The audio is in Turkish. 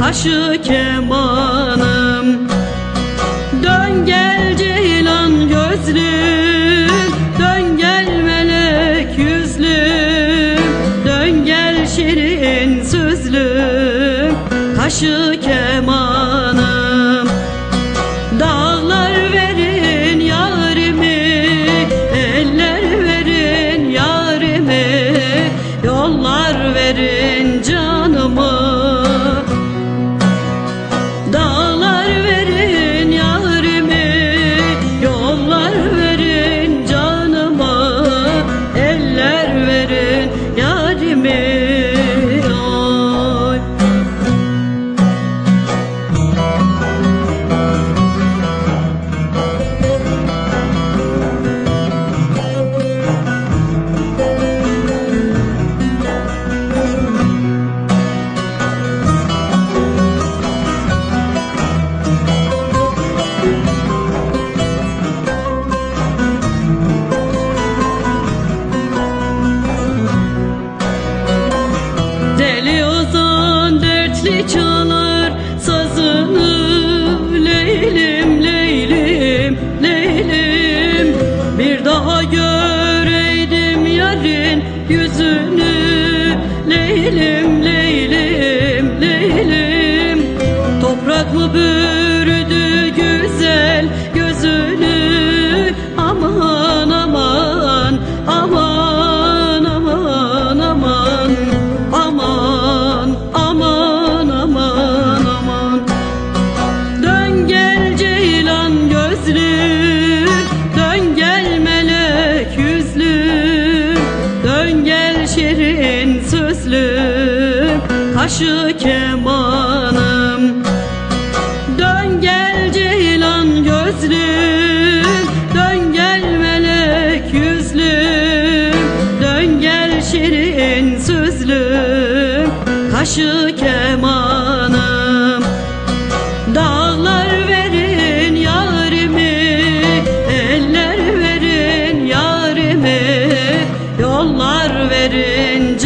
kaşı kemanım. Dön gel ceylan gözlüm Dön gel melek yüzlüm Dön gel şirin sözlüm Kaşı kemanım. Dağlar verin yarimi Eller verin yarimi. Yollar verin yüzünü gözlüm kaşı kemanım. Dön gel ceylan gözlüm Dön gel melek yüzlüm Dön gel şirin sözlüm Kaşı kemanım. Dağlar verin yarimi Eller verin yarimi. Yollar verin